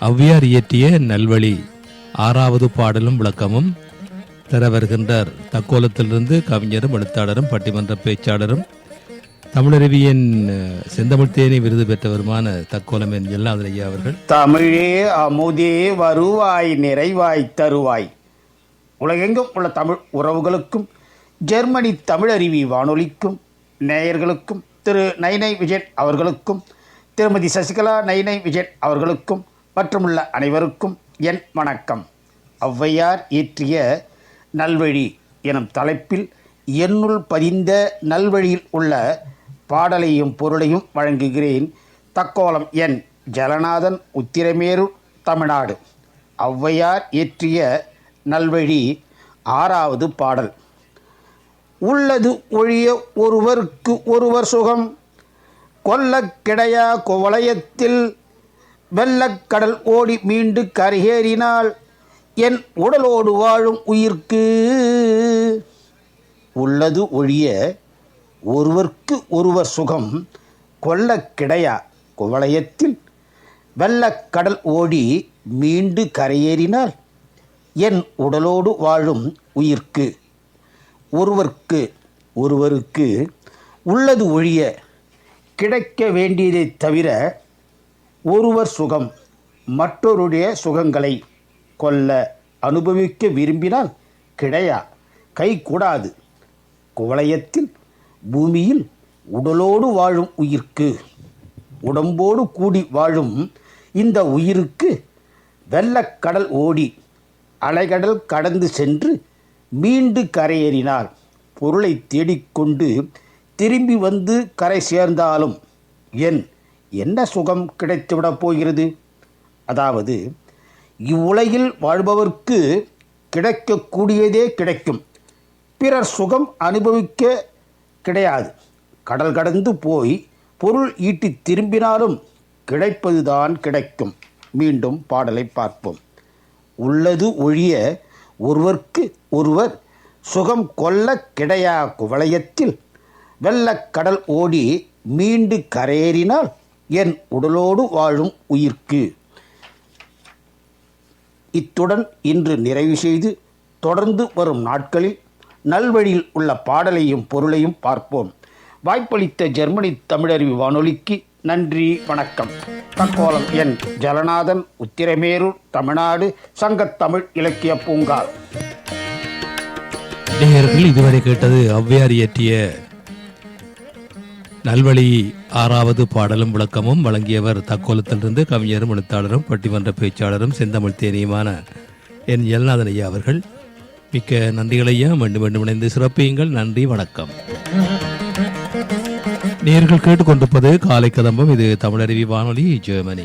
ஔவையார் இயற்றிய நல்வழி ஆறாவது பாடலும் விளக்கமும் தர வருகின்றார். தக்கோலத்திலிருந்து கவிஞரும் எழுத்தாளரும் பட்டிமன்ற பேச்சாளரும் தமிழருவியின் அஹ், செந்தமிழ் தேனி விருது பெற்றவருமான தக்கோலம் என் எல்லாதன் ஐயா அவர்கள். தமிழே அமுதே வருவாய் நிறைவாய் தருவாய். உலகெங்கும் உள்ள தமிழ் உறவுகளுக்கும் ஜெர்மனி தமிழருவி வானொலிக்கும் நேயர்களுக்கும் திரு நைனை விஜயன் அவர்களுக்கும் திருமதி சசிகலா நைனை விஜயன் அவர்களுக்கும் மற்றுமுள்ள அனைவருக்கும் என் வணக்கம். ஔவையார் இயற்றிய நல்வழி எனும் தலைப்பில் என்னுள் பதிந்த நல்வழியில் உள்ள பாடலையும் பொருளையும் வழங்குகிறேன். தக்கோலம் என் ஜலநாதன் உத்திரமேரு தமிழ்நாடு. ஔவையார் இயற்றிய நல்வழி ஆறாவது பாடல். உள்ளது ஒழிய ஒருவருக்கு ஒருவர் சுகம். கொல்ல கிடையா குவளையத்தில் வெள்ளக்கடல் ஓடி மீண்டு கரையேறினால் என் உடலோடு வாழும் உயிர்க்கு உள்ளது ஒழிய ஒருவர்க்கு ஒருவர் சுகம் கொல்ல கிடையா? குவளையத்தில் வெள்ளக்கடல் ஓடி மீண்டு கரையேறினால் என் உடலோடு வாழும் உயிர்க்கு ஒருவர்க்கு ஒருவருக்கு உள்ளது ஒழிய கிடைக்க வேண்டியதைத் தவிர ஒருவர் சுகம் மற்றொருடைய சுகங்களை கொல்ல அனுபவிக்க விரும்பினால் கிடையா? கை கூடாது. குவளையத்தில் பூமியில் உடலோடு வாழும் உயிர்க்கு உடம்போடு கூடி வாழும் இந்த உயிருக்கு வெள்ளக்கடல் ஓடி அலைகடல் கடந்து சென்று மீண்டு கரையேறினார். பொருளை தேடிக்கொண்டு திரும்பி வந்து கரை சேர்ந்தாலும் என் என்ன சுகம் கிடைத்துவிடப் போகிறது? அதாவது இவ்வுலகில் வாழ்பவர்க்கு கிடைக்கக்கூடியதே கிடைக்கும். பிறர் சுகம் அனுபவிக்க கிடையாது. கடல் கடந்து போய் பொருள் ஈட்டி திரும்பினாலும் கிடைப்பதுதான் கிடைக்கும். மீண்டும் பாடலை பார்ப்போம். உள்ளது ஒழிய ஒருவர்க்கு ஒருவர் சுகம் கொல்ல கிடையா? குவளையத்தில் வெள்ளக்கடல் ஓடி மீண்டு கரையேறினால் என் உடலோடு வாழும் உயிர்க்கு. இத்துடன் இன்று நிறைவு செய்து தொடர்ந்து வரும் நாட்களில் நல்வழியில் உள்ள பாடலையும் பொருளையும் பார்ப்போம். வாய்ப்பளித்த ஜெர்மனி தமிழறிவு வானொலிக்கு நன்றி வணக்கம். தக்கோலம் என் ஜலநாதன் உத்திரமேரூர் தமிழ்நாடு சங்கத்தமிழ் இலக்கிய பூங்கா. நேயர்கள் இதுவரை கேட்டது ஔவையார் இயற்றிய நல்வழி ஆறாவது பாடலும் விளக்கமும் வழங்கியவர் தக்கோலத்திலிருந்து கவிஞரும் எழுத்தாளரும் பட்டிமன்ற பேச்சாளரும் செந்தமிழ் தேனியுமான என் எல்நாதன் ஐயா அவர்கள். மிக்க நன்றிகள் ஐயா. மீண்டும் மீண்டும் இணைந்து சிறப்பியுங்கள். நன்றி வணக்கம். நேர்கள் கேட்டுக்கொண்டிருப்பது காலை கதம்பம். இது தமிழருவி வானொலி ஜெர்மனி.